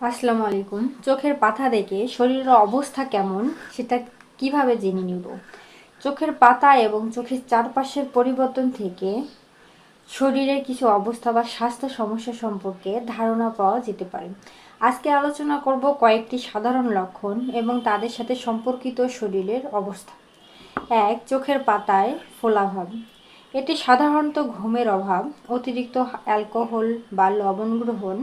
আসসালামু আলাইকুম। চোখের পাতা দেখে শরীরের অবস্থা কেমন সেটা কীভাবে জেনে নিব? চোখের পাতা এবং চোখের চারপাশের পরিবর্তন থেকে শরীরের কিছু অবস্থা বা স্বাস্থ্য সমস্যা সম্পর্কে ধারণা পাওয়া যেতে পারে। আজকে আলোচনা করব কয়েকটি সাধারণ লক্ষণ এবং তাদের সাথে সম্পর্কিত শরীরের অবস্থা। এক, চোখের পাতায় ফোলাভাব এটি সাধারণত ঘুমের অভাব, অতিরিক্ত অ্যালকোহল বা লবণ গ্রহণ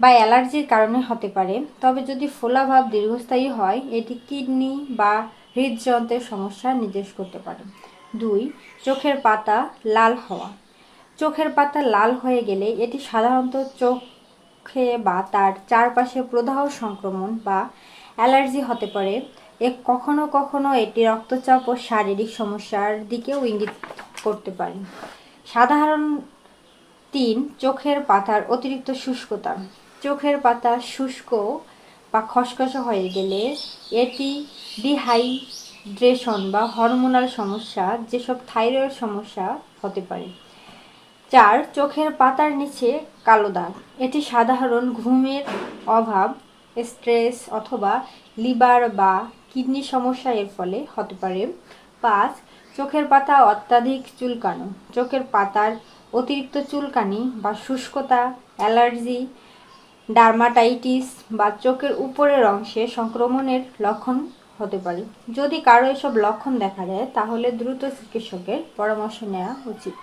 বা অ্যালার্জির কারণে হতে পারে। তবে যদি ফোলাভাব দীর্ঘস্থায়ী হয়, এটি কিডনি বা হৃদযন্ত্রের সমস্যা নির্দেশ করতে পারে। দুই, চোখের পাতা লাল হওয়া। চোখের পাতা লাল হয়ে গেলে এটি সাধারণত চোখে বা তার চারপাশে প্রদাহ সংক্রমণ বা অ্যালার্জি হতে পারে। এ কখনো কখনো এটি রক্তচাপ ও শারীরিক সমস্যার দিকেও ইঙ্গিত করতে পারে। সাধারণ তিন, চোখের পাতার অতিরিক্ত শুষ্কতা। চোখের পাতা শুষ্ক বা খসখসে হয়ে গেলে এটি ডিহাইড্রেশন বা হরমোনাল সমস্যা, যেসব থাইরয়েড সমস্যা হতে পারে চার চোখের পাতার নিচে কালো দাগ। এটি সাধারণ ঘুমের অভাব স্ট্রেস অথবা লিভার বা কিডনি সমস্যা এর ফলে হতে পারে। পাঁচ, চোখের পাতা অত্যাধিক চুলকানো। চোখের পাতার অতিরিক্ত চুলকানি বা শুষ্কতা, অ্যালার্জি ডার্মাটাইটিস বা চোখের উপরের অংশে সংক্রমণের লক্ষণ হতে পারে। যদি কারও এসব লক্ষণ দেখা যায় তাহলে দ্রুত চিকিৎসকের পরামর্শ নেওয়া উচিত।